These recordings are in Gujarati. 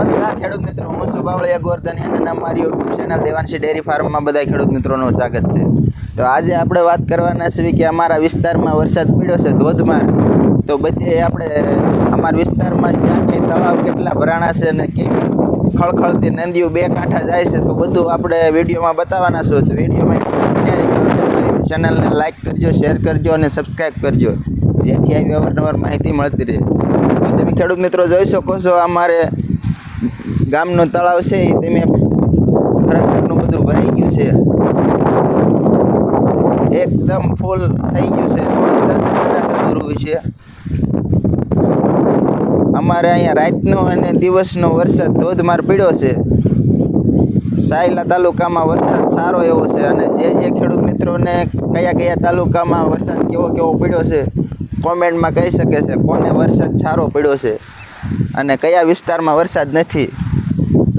નમસ્કાર ખેડૂત મિત્રો, હું સુભાવળિયા ગોરધની અને અમારી યુટ્યુબ ચેનલ દેવાંશી ડેરી ફાર્મમાં બધા ખેડૂત મિત્રોનું સ્વાગત છે. તો આજે આપણે વાત કરવાના છીએ કે અમારા વિસ્તારમાં વરસાદ પડ્યો છે ધોધમાર. તો બધે આપણે અમારા વિસ્તારમાં જ્યાં ક્યાં તળાવ કેટલા ભરાણા છે અને કેવી ખળખળતી નદીઓ બે કાંઠા જાય છે, તો બધું આપણે વિડીયોમાં બતાવવાના છું તો વિડીયોમાં ચેનલને લાઈક કરજો શેર કરજો અને સબસ્ક્રાઈબ કરજો. જેથી આવી અવારનવાર માહિતી મળતી રહે. તમે ખેડૂત મિત્રો જોઈ શકો છો, અમારે ગામનું તળાવ છે એ તમે ખરેખરનું બધું ભરાઈ ગયું છે. એકદમ ફૂલ થઈ ગયું છે. છે. અમારે અહીંયા રાતનો અને દિવસનો વરસાદ ધોધમાર પીડ્યો છે. સાયલા તાલુકામાં વરસાદ સારો એવો છે અને જે જે ખેડૂત મિત્રોને કયા કયા તાલુકામાં વરસાદ કેવો કેવો પડ્યો છે, કોમેન્ટમાં કહી શકે છે કોને વરસાદ સારો પડ્યો છે અને કયા વિસ્તારમાં વરસાદ નથી.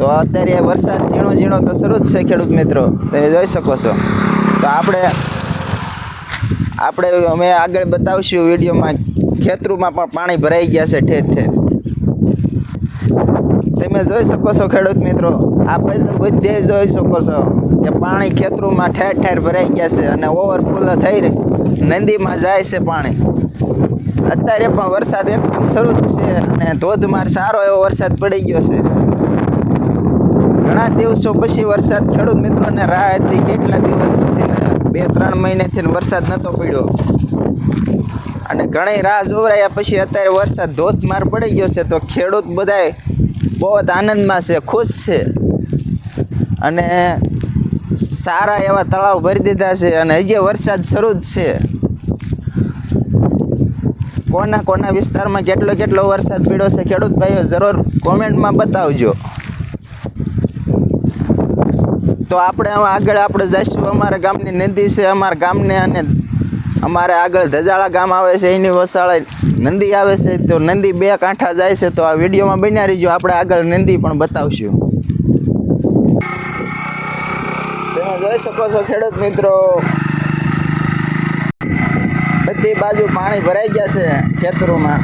તો અત્યારે વરસાદ ઝીણો ઝીણો તો શરૂ જ છે ખેડૂત મિત્રો. તમે જોઈ શકો છો. તો આપણે આપણે અમે આગળ બતાવશું વિડીયોમાં ખેતરોમાં પણ પાણી ભરાઈ ગયા છે ઠેર ઠેર. તમે જોઈ શકો છો ખેડૂત મિત્રો આપણે બધે જોઈ શકો છો કે પાણી ખેતરોમાં ઠેર ઠેર ભરાઈ ગયા છે અને ઓવરફુલ થઈ નદીમાં જાય છે પાણી. અત્યારે પણ વરસાદ એકદમ શરૂ જ છે અને ધોધમાર સારો એવો વરસાદ પડી ગયો છે. ઘણા દિવસો પછી વરસાદ ખેડૂત મિત્રોને રાહ હતી કેટલા દિવસ સુધી બે, ત્રણ મહિનેથી વરસાદ નહોતો પડ્યો. અને ઘણી રાહ જોવરાયા પછી અત્યારે વરસાદ ધોધમાર પડી ગયો છે તો ખેડૂત બધાય બહુ જ આનંદમાં છે, ખુશ છે. અને સારા એવા તળાવ ભરી દીધા છે અને હજી વરસાદ શરૂ જ છે. કોના કોના વિસ્તારમાં કેટલો કેટલો વરસાદ પડ્યો છે ખેડૂત ભાઈઓ જરૂર કોમેન્ટમાં બતાવજો. તો આપણે હવે આગળ આપણે જઈશું અમારા ગામની નદી છે, અમારા ગામને અને અમારે આગળ ધજાળા ગામ આવે છે, એની વસાળે નંદી આવે છે. તો નંદી બે કાંઠા જાય છે, તો આ વિડીયોમાં બન્યા રહીજો. આપણે આગળ નંદી પણ બતાવશું. તમે જોઈ શકો છો ખેડૂત મિત્રો. બધી બાજુ પાણી ભરાઈ ગયા છે ખેતરોમાં.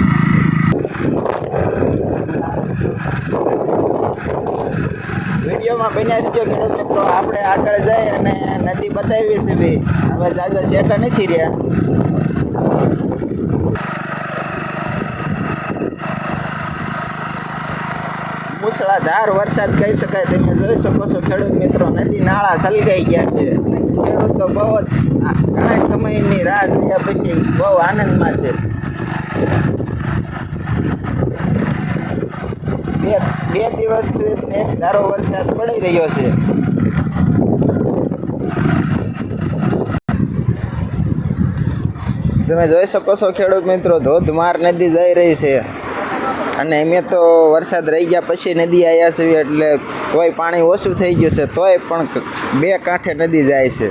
વિડીયોમાં બન્યા રહીજો ખેડૂત મિત્રો, આપણે આગળ જઈ અને નદી બતાવી છે ભાઈ હવે જાજા શેઠા નથી રહ્યા. મુસળાધાર વરસાદ કહી શકાય. તમે જોઈ શકો છો ખેડૂત મિત્રો, નદી નાળા સલગાઈ ગયા છે. ખેડૂતો બહુ ઘણા સમયની રાહ જોયા પછી બહુ આનંદમાં છે. બે બે દિવસથી એક ધારો વરસાદ પડી રહ્યો છે. તમે જોઈ શકો છો ખેડૂત મિત્રો, ધોધમાર નદી જઈ રહી છે. અને એમે તો વરસાદ રહી ગયા પછી નદી આવ્યા છે એટલે તોય પાણી ઓછું થઈ ગયું છે, તોય પણ બે કાંઠે નદી જાય છે.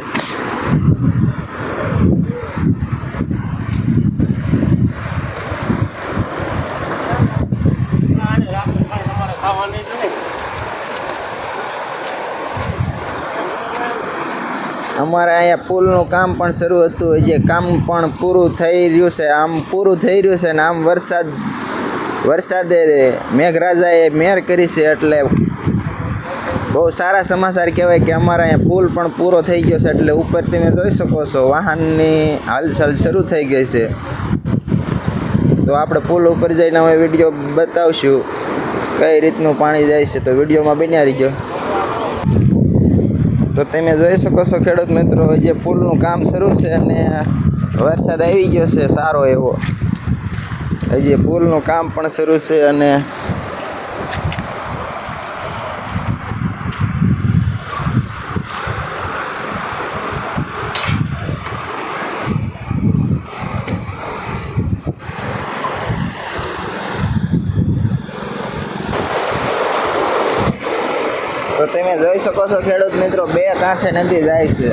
અમારે અહીંયા પુલનું કામ પણ શરૂ હતું. જે કામ પણ પૂરું થઈ રહ્યું છે, આમ પૂરું થઈ રહ્યું છે ને આમ વરસાદ, વરસાદે મેઘરાજાએ મેર કરી છે એટલે બહુ સારા સમાચાર કહેવાય કે અમારા અહીંયા પુલ પણ પૂરો થઈ ગયો છે એટલે ઉપર તમે જોઈ શકો છો, વાહનની હાલચાલ શરૂ થઈ ગઈ છે. તો આપણે પુલ ઉપર જઈને હવે વીડિયો બતાવશું, કઈ રીતનું પાણી જાય છે તો વિડીયોમાં બન્યા રહીજો. તો તમે જોઈ શકો છો ખેડૂત મિત્રો, જે પુલનું કામ શરૂ છે અને વરસાદ આવી ગયો છે સારો એવો. હજી પુલનું કામ પણ શરૂ છે અને તમે જોઈ શકો છો ખેડૂત મિત્રો બે કાંઠે નદી જાય છે.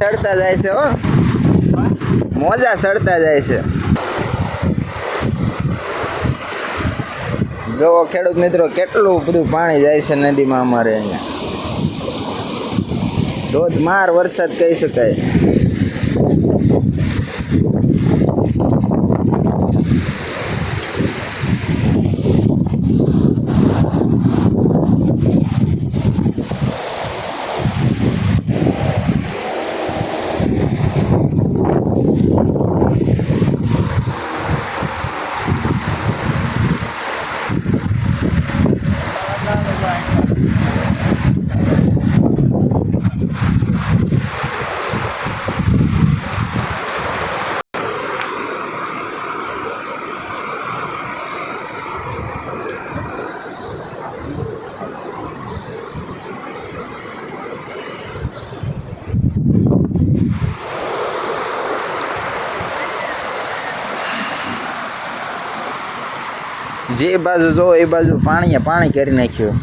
સડતા જાય છે, હો. મોજા સડતા જાય છે. જોવો ખેડૂત મિત્રો, કેટલું બધું પાણી જાય છે નદીમાં અમારે અહીંયા. ધોધમાર વરસાદ કહી શકાય. જે બાજુ જો એ બાજુ પાણીએ પાણી કરી નાખ્યું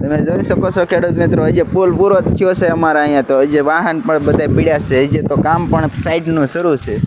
તમે જોઈ શકો છો ખેડૂત મિત્રો. હજી પુલ પૂરો થયો છે અમારા અહીંયા તો. હજી વાહન પણ બધા પીડ્યા છે. હજી તો કામ પણ સાઈડનું શરૂ છે.